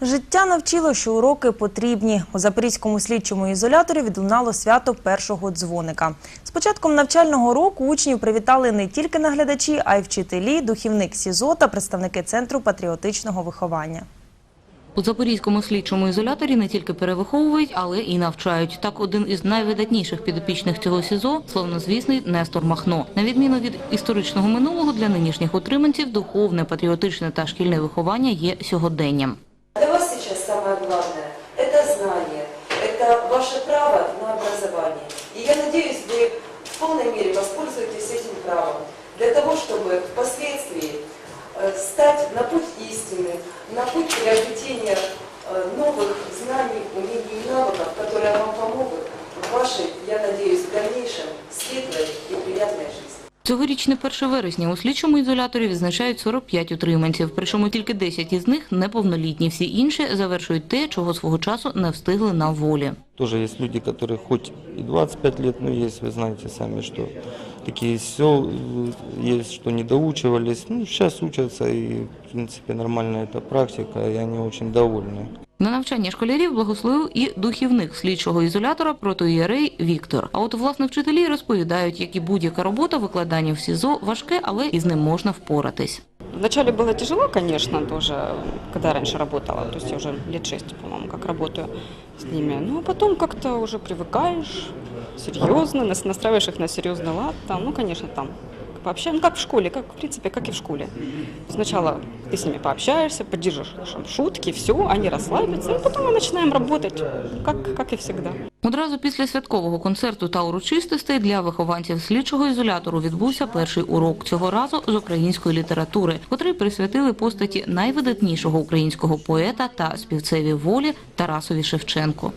Життя навчило, що уроки потрібні. У Запорізькому слідчому ізоляторі відлунало свято першого дзвоника. З початком навчального року учнів привітали не тільки наглядачі, а й вчителі, духівник СІЗО та представники Центру патріотичного виховання. У Запорізькому слідчому ізоляторі не тільки перевиховують, але і навчають. Так, один із найвидатніших підопічних цього СІЗО – славнозвісний Нестор Махно. На відміну від історичного минулого, для нинішніх утриманців духовне, патріотичне та шкільне виховання є сьогоденням. Главное – это знание, это ваше право на образование. И я надеюсь, вы в полной мере воспользуетесь этим правом для того, чтобы впоследствии э, стать на путь истины, на путь приобретения э, новых знаний, умений и навыков, которые вам помогут Цьогорічне 1 вересня у слідчому ізоляторі відзначають 45 утриманців, причому тільки 10 із них неповнолітні. Всі інші завершують те, чого свого часу не встигли на волі. Тоже есть люди, которые хоть и 25 лет, но есть, вы знаете сами, что такие сел э, есть, что не доучивались. Ну, сейчас учатся, и, в принципе, нормальная эта практика, и они очень довольны. На навчання школярів благословив і духівник слідчого ізолятора протоієрей Віктор. А от власне вчителі розповідають, як і будь-яка робота викладання в СІЗО важке, але із ним можна впоратись. Вначале было тяжело, конечно, тоже, когда я раньше работала, то есть я уже лет шесть, по-моему, как работаю с ними. Ну, а потом как-то уже привыкаешь, серьезно, нас- настраиваешь их на серьезный лад, там, ну, конечно, там пообщаемся, ну, как в школе, как, в принципе, как и в школе. Сначала ты с ними пообщаешься, поддержишь шутки, все, они расслабятся, и потом мы начинаем работать, как, как и всегда. Одразу після святкового концерту та урочистостей для вихованців слідчого ізолятору відбувся перший урок цього разу з української літератури, котрий присвятили постаті найвидатнішого українського поета та співцеві волі Тарасові Шевченку.